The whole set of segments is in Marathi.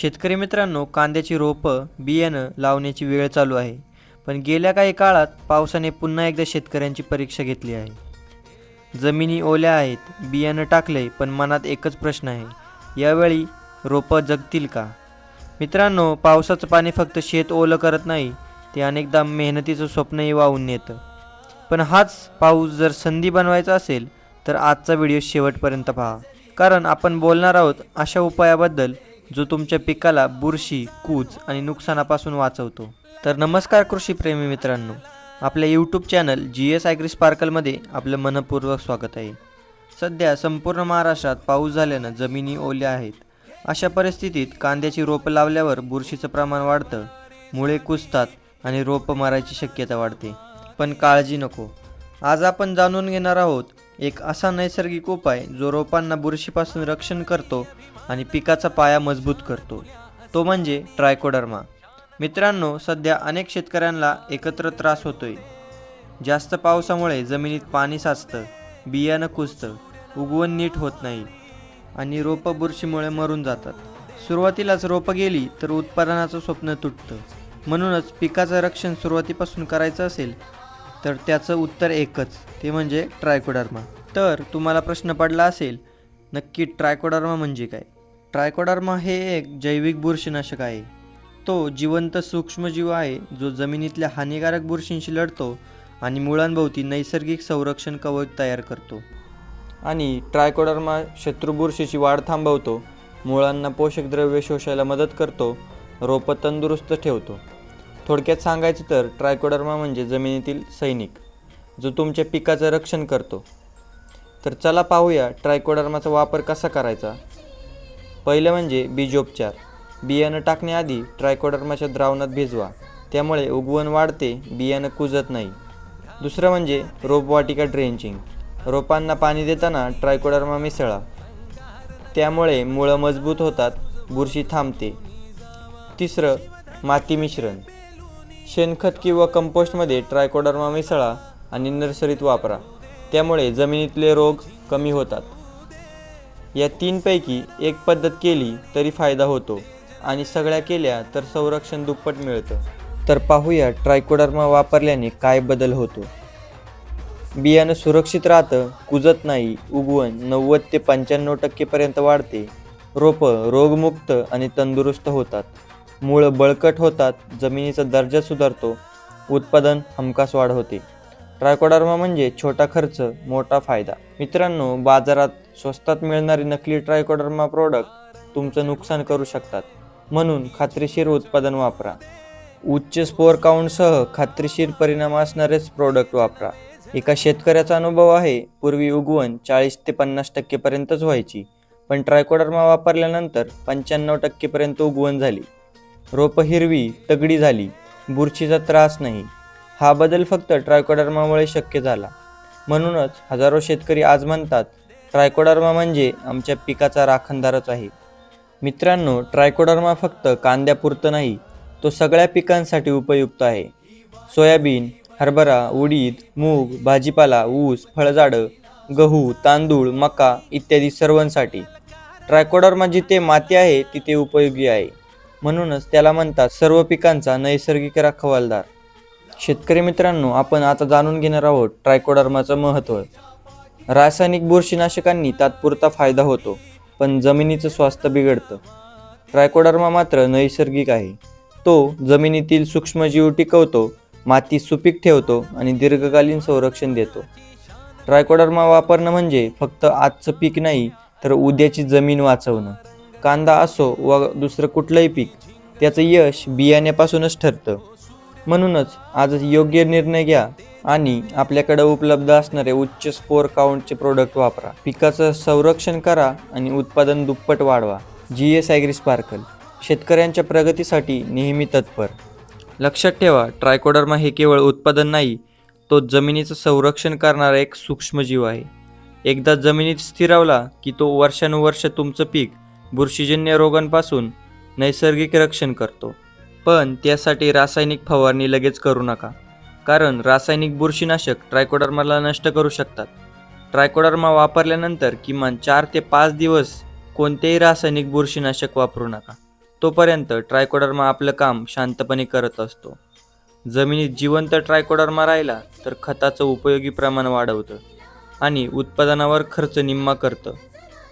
शेतकरी मित्रांनो कांद्याची रोपं बियाणं लावण्याची वेळ चालू आहे. पण गेल्या काही काळात पावसाने पुन्हा एकदा शेतकऱ्यांची परीक्षा घेतली आहे. जमिनी ओल्या आहेत बियाणं टाकले पण मनात एकच प्रश्न आहे. यावेळी रोपं जगतील का? मित्रांनो पावसाचं पाणी फक्त शेत ओलं करत नाही ते अनेकदा मेहनतीचं स्वप्नही वाहून नेतं. पण हाच पाऊस जर संधी बनवायचा असेल तर आजचा व्हिडिओ शेवटपर्यंत पहा. कारण आपण बोलणार आहोत अशा उपायाबद्दल जो तुमच्या पिकाला बुरशी कूज आणि नुकसानापासून वाचवतो. तर नमस्कार कृषीप्रेमी मित्रांनो. आपल्या YouTube channel G S agri स्पार्कलमध्ये आपलं मनपूर्वक स्वागत आहे. सध्या संपूर्ण महाराष्ट्रात पाऊस झाल्यानं जमिनी ओल्या आहेत. अशा परिस्थितीत कांद्याची रोपं लावल्यावर बुरशीचं प्रमाण वाढतं मुळे कुजतात आणि रोपं मारायची शक्यता वाढते. पण काळजी नको. आज आपण जाणून घेणार आहोत एक असा नैसर्गिक उपाय जो रोपांना बुरशीपासून रक्षण करतो आणि पिकाचा पाया मजबूत करतो. तो म्हणजे ट्रायकोडर्मा. मित्रांनो सध्या अनेक शेतकऱ्यांना एकत्र त्रास होतोय. जास्त पावसामुळे जमिनीत पाणी साचतं बियाणं कुजतं उगवण नीट होत नाही आणि रोपं बुरशीमुळे मरून जातात. सुरुवातीलाच रोपं गेली तर उत्पादनाचं स्वप्न तुटतं. म्हणूनच पिकाचं रक्षण सुरुवातीपासून करायचं असेल तर त्याचं उत्तर एकच ते म्हणजे ट्रायकोडर्मा. तर तुम्हाला प्रश्न पडला असेल नक्की ट्रायकोडर्मा म्हणजे काय? ट्रायकोडर्मा हे एक जैविक बुरशीनाशक आहे. तो जिवंत सूक्ष्मजीव आहे जो जमिनीतल्या हानिकारक बुरशींशी लढतो आणि मुळांभोवती नैसर्गिक संरक्षण कवच तयार करतो. आणि ट्रायकोडर्मा शत्रुबुरशीची वाढ थांबवतो मुळांना पोषक द्रव्य शोषायला मदत करतो रोपं तंदुरुस्त ठेवतो. थोडक्यात सांगायचं तर ट्रायकोडर्मा म्हणजे जमिनीतील सैनिक जो तुमच्या पिकाचं रक्षण करतो. तर चला पाहूया ट्रायकोडर्माचा वापर कसा करायचा. पहिलं म्हणजे बीजोपचार. बियाणं टाकण्याआधी ट्रायकोडर्माच्या द्रावणात भिजवा. त्यामुळे उगवण वाढते बियाणं कुजत नाही. दुसरं म्हणजे रोपवाटिका ड्रेंचिंग. रोपांना पाणी देताना ट्रायकोडर्मा मिसळा. त्यामुळे मुळं मजबूत होतात बुरशी थांबते. तिसरं माती मिश्रण. शेणखत किंवा कंपोस्टमध्ये ट्रायकोडर्मा मिसळा आणि नर्सरीत वापरा. त्यामुळे जमिनीतले रोग कमी होतात. या तीनपैकी एक पद्धत केली तरी फायदा होतो आणि सगळ्या केल्या तर संरक्षण दुप्पट मिळतं. तर पाहूया ट्रायकोडर्मा वापरल्याने काय बदल होतो. बियाणं सुरक्षित राहतं कुजत नाही उगवण नव्वद ते पंच्याण्णव टक्केपर्यंत वाढते. रोपं रोगमुक्त आणि तंदुरुस्त होतात. मुळं बळकट होतात जमिनीचा दर्जा सुधारतो उत्पादन हमखास वाढ होते ट्रायकोडर्मा म्हणजे छोटा खर्च मोठा फायदा. मित्रांनो बाजारात स्वस्तात मिळणारी नकली ट्रायकोडर्मा प्रोडक्ट तुमचं नुकसान करू शकतात. म्हणून खात्रीशीर उत्पादन वापरा. उच्च स्पोअर काउंटसह खात्रीशीर परिणाम असणारेच प्रोडक्ट वापरा. एका शेतकऱ्याचा अनुभव आहे पूर्वी उगवण चाळीस ते पन्नास टक्केपर्यंतच व्हायची. पण ट्रायकोडर्मा वापरल्यानंतर पंच्याण्णव टक्केपर्यंत उगवण झाली. रोपं हिरवी तगडी झाली. बुरशीचा त्रास नाही. हा बदल फक्त ट्रायकोडर्मामुळे शक्य झाला. म्हणूनच हजारो शेतकरी आज म्हणतात ट्रायकोडर्मा म्हणजे आमच्या पिकाचा राखणदारच आहे. मित्रांनो ट्रायकोडर्मा फक्त कांद्यापुरतं नाही तो सगळ्या पिकांसाठी उपयुक्त आहे. सोयाबीन हरभरा उडीद मूग भाजीपाला ऊस फळझाडं गहू तांदूळ मका इत्यादी सर्वांसाठी. ट्रायकोडर्मा जिथे माती आहे तिथे उपयोगी आहे. म्हणूनच त्याला म्हणतात सर्व पिकांचा नैसर्गिक रखवालदार. शेतकरी मित्रांनो आपण आता जाणून घेणार आहोत ट्रायकोडर्माचं महत्त्व. रासायनिक बुरशीनाशकांनी तात्पुरता फायदा होतो पण जमिनीचं स्वास्थ्य बिघडतं. ट्रायकोडर्मा मात्र नैसर्गिक आहे. तो जमिनीतील सूक्ष्मजीव टिकवतो माती सुपीक ठेवतो आणि दीर्घकालीन संरक्षण देतो. ट्रायकोडर्मा वापरणं म्हणजे फक्त आजचं पीक नाही तर उद्याची जमीन वाचवणं. कांदा असो व दुसरं कुठलंही पीक त्याचं यश बियाण्यापासूनच ठरतं. म्हणूनच आज योग्य निर्णय घ्या आणि आपल्याकडे उपलब्ध असणारे उच्च स्पोर काउंटचे प्रोडक्ट वापरा. पिकाचं संरक्षण करा आणि उत्पादन दुप्पट वाढवा. जी एस ॲग्री स्पार्कल शेतकऱ्यांच्या प्रगतीसाठी नेहमी तत्पर. लक्षात ठेवा ट्रायकोडर्मा हे केवळ उत्पादन नाही तो जमिनीचं संरक्षण करणारा एक सूक्ष्मजीव आहे. एकदा जमिनीत स्थिरावला की तो वर्षानुवर्ष तुमचं पीक बुरशीजन्य रोगांपासून नैसर्गिक रक्षण करतो. पण त्यासाठी रासायनिक फवारणी लगेच करू नका कारण रासायनिक बुरशीनाशक ट्रायकोडर्माला नष्ट करू शकतात. ट्रायकोडर्मा वापरल्यानंतर किमान चार ते पाच दिवस कोणतेही रासायनिक बुरशीनाशक वापरू नका. तोपर्यंत ट्रायकोडर्मा आपलं काम शांतपणे करत असतो. जमिनीत जिवंत ट्रायकोडर्मा राहिला तर खताचं उपयोगी प्रमाण वाढवतं आणि उत्पादनावर खर्च निम्मा करतं.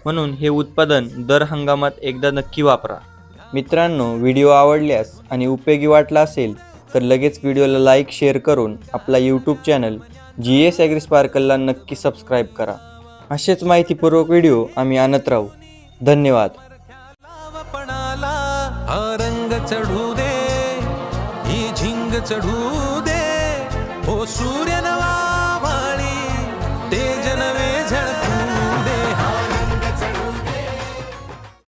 म्हणून हे उत्पादन दर हंगामात एकदा नक्की वापरा. मित्रांनो व्हिडिओ आवडल्यास आणि उपयोगी वाटला असेल तर लगेच व्हिडिओला लाईक शेअर करून आपला यूट्यूब चॅनल जी एस ॲग्रिस्पार्कलला नक्की सबस्क्राईब करा. असेच माहितीपूर्वक व्हिडिओ आम्ही आणत राहू. धन्यवाद. रंग चढू दे ही झिंग चढू दे. हो सूर्य नवा माळी ते